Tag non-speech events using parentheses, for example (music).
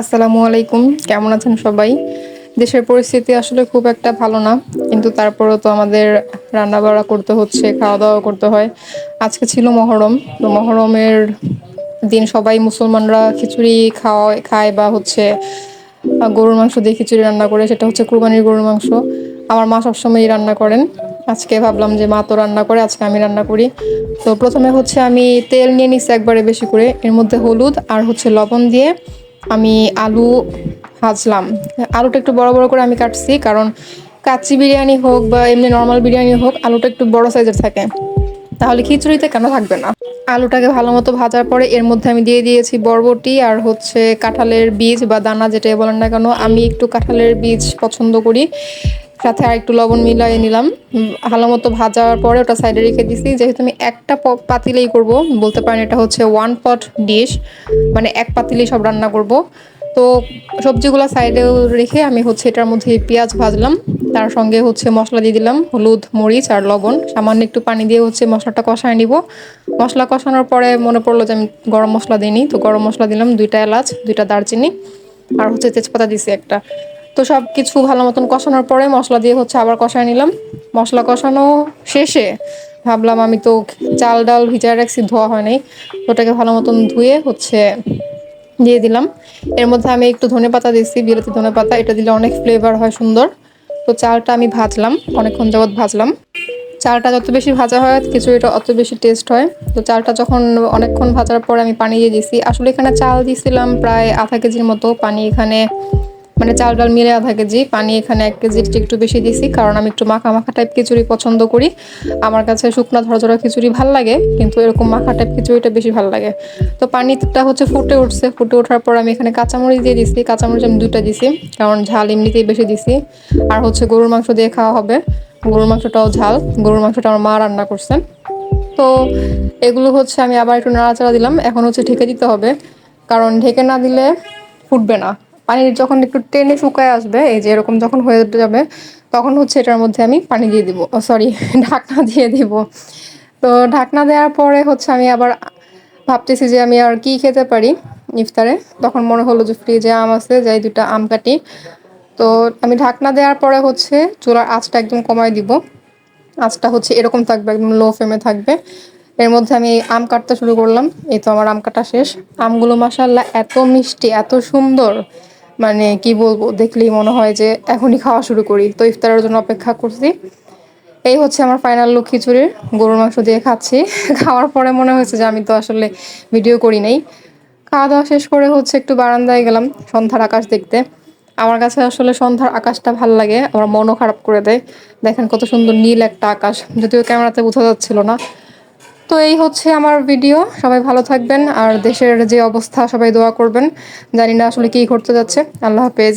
আসসালামু আলাইকুম। কেমন আছেন সবাই? দেশের পরিস্থিতি আসলে খুব একটা ভালো না, কিন্তু তারপরেও তো আমাদের রান্না বাড়া করতে হচ্ছে খাওয়া দাওয়া করতে হয়। আজকে ছিল মহরম, তো মহরমের দিন সবাই মুসলমানরা খিচুড়ি খাওয়া, খায় বা হচ্ছে গরুর মাংস দিয়ে খিচুড়ি রান্না করে, সেটা হচ্ছে কুরবানির গরুর মাংস। আমার মা সবসময়ই রান্না করেন। আজকে ভাবলাম যে মা তো রান্না করে, আজকে আমি রান্না করি। তো প্রথমে হচ্ছে আমি তেল নিয়ে নিচ্ছি একবারে বেশি করে, এর মধ্যে হলুদ আর হচ্ছে লবণ দিয়ে আমি আলু ভাজলাম। আলুটা একটু বড় বড় করে আমি কাটছি, কারণ কাচ্চি বিরিয়ানি হোক বা এমনি নর্মাল বিরিয়ানি হোক, আলুটা একটু বড় সাইজের থাকে। তাহলে খিচুড়িতে কেন থাকবে না? আলুটাকে ভালো মতো ভাজার পরে এর মধ্যে আমি দিয়ে দিয়েছি বরবটি আর হচ্ছে কাঁঠালের বীজ বা দানা যেটাই বলেন না কেন, আমি একটু কাঁঠালের বীজ পছন্দ করি। সাথে আর একটু লবণ মিলাই নিলাম। ভালো মতো ভাজার পরে ওটা সাইডে রেখে দিছি। যেহেতু আমি একটা পাতিলেই করব, বলতে পারেন এটা হচ্ছে ওয়ান পট ডিশ মানে এক পাতিলেই সব রান্না করব। তো সবজিগুলো সাইডেও রেখে আমি হচ্ছে এটার মধ্যে পেঁয়াজ ভাজলাম। তার সঙ্গে হচ্ছে মশলা দিয়ে দিলাম, হলুদ, মরিচ আর লবণ। সামান্য একটু পানি দিয়ে হচ্ছে মশলাটা কষায় নিব। মশলা কষানোর পরে মনে পড়ল যে আমি গরম মশলা দিইনি, তো গরম মশলা দিলাম দুইটা এলাচ, দুইটা দারচিনি। আর হচ্ছে তেজপাতা দিছি একটা। তো সব কিছু ভালো মতন কষানোর পরে মশলা দিয়ে হচ্ছে আবার কষায় নিলাম। মশলা কষানো শেষে ভাবলাম আমি তো চাল ডাল ভিজায় রাখছি, ধোয়া হয় নাই। ওটাকে ভালো মতন ধুয়ে হচ্ছে দিয়ে দিলাম। এর মধ্যে আমি একটু ধনে পাতা দিচ্ছি বিলাতি ধনে পাতা, এটা দিলে অনেক ফ্লেভার হয় সুন্দর। তো চালটা আমি ভাজলাম, অনেকক্ষণ যাবত ভাজলাম। চালটা যত বেশি ভাজা হয়, খিচুড়িটা অত বেশি টেস্ট হয়। তো চালটা যখন অনেকক্ষণ ভাজার পর আমি পানি দিয়ে দিয়েছি। আসলে এখানে চাল দিয়েছিলাম প্রায় আধা কেজির মতো পানি, এখানে মানে চাল ডাল মিলে আধা কেজি। পানি এখানে এক চেয়ে একটু বেশি দিছি, কারণ আমি একটু মাখা মাখা টাইপ খিচুড়ি পছন্দ করি। আমার কাছে শুকনো ঝরঝরা খিচুড়ি ভালো লাগে, কিন্তু এরকম মাখা টাইপ খিচুড়িটা বেশি ভালো লাগে। তো পানিটা হচ্ছে ফুটে উঠছে, ফুটে ওঠার পর আমি এখানে কাঁচামরিচ দিয়ে দিছি। কাঁচামরিচ আমি দুইটা দিছি, কারণ ঝাল এমনিতেই বেশি দিছি। আর হচ্ছে গরুর মাংস দিয়ে খাওয়া হবে। গরুর মাংসটাও ঝাল, গরুর মাংসটা আমার মা রান্না করছেন তো এগুলো হচ্ছে আমি আবার একটু নাড়াচাড়া দিলাম। এখন হচ্ছে ঢেকে দিতে হবে, কারণ ঢেকে না দিলে ফুটবে না। পানি যখন একটু টেনে শুকায় আসবে, এই যে এরকম যখন হয়ে যাবে, তখন হচ্ছে এটার মধ্যে আমি পানি দিয়ে দিব। সরি (laughs) ঢাকনা দিয়ে দিব। তো ঢাকনা দেওয়ার পরে হচ্ছে আমি আবার ভাবতেছি যে আমি আর কি খেতে পারি ইফতারে। তখন মনে হলো যে ফ্রিজে আম আছে, যাই দুটা আম কাটি। তো আমি ঢাকনা দেওয়ার পরে হচ্ছে চুলার আঁচটা একদম কমায় দিব। আঁচটা হচ্ছে এরকম থাকবে, একদম লো ফ্লেমে থাকবে। এর মধ্যে আমি আম কাটতে শুরু করলাম। এই তো আমার আম কাটা শেষ। আমগুলো মাসাল্লাহ এত মিষ্টি, এত সুন্দর। মানে কি বলব, দেখলেই মনে হয় যে এখনই খাওয়া শুরু করি। তো ইফতারের জন্য অপেক্ষা করছি। এই হচ্ছে আমার ফাইনাল লুক খিচুড়ির। গরুর মাংস দিয়ে খাচ্ছি। (laughs) খাওয়ার পরে মনে হয়েছে যে আমি তো আসলে ভিডিও করি নাই। খাওয়া দাওয়া শেষ করে হচ্ছে একটু বারান্দায় গেলাম, সন্ধ্যার আকাশ দেখতে। আমার কাছে আসলে সন্ধ্যার আকাশটা ভালো লাগে, আমার মনও খারাপ করে দেয়। দেখেন কত সুন্দর নীল একটা আকাশ, যদিও ক্যামেরাতে বোঝা যাচ্ছিল না। তো এই হচ্ছে আমার ভিডিও সবাই ভালো থাকবেন আর দেশের যে অবস্থা, সবাই দোয়া করবেন। জানি না আসলে কি ঘটতে যাচ্ছে। আল্লাহ হাফেজ।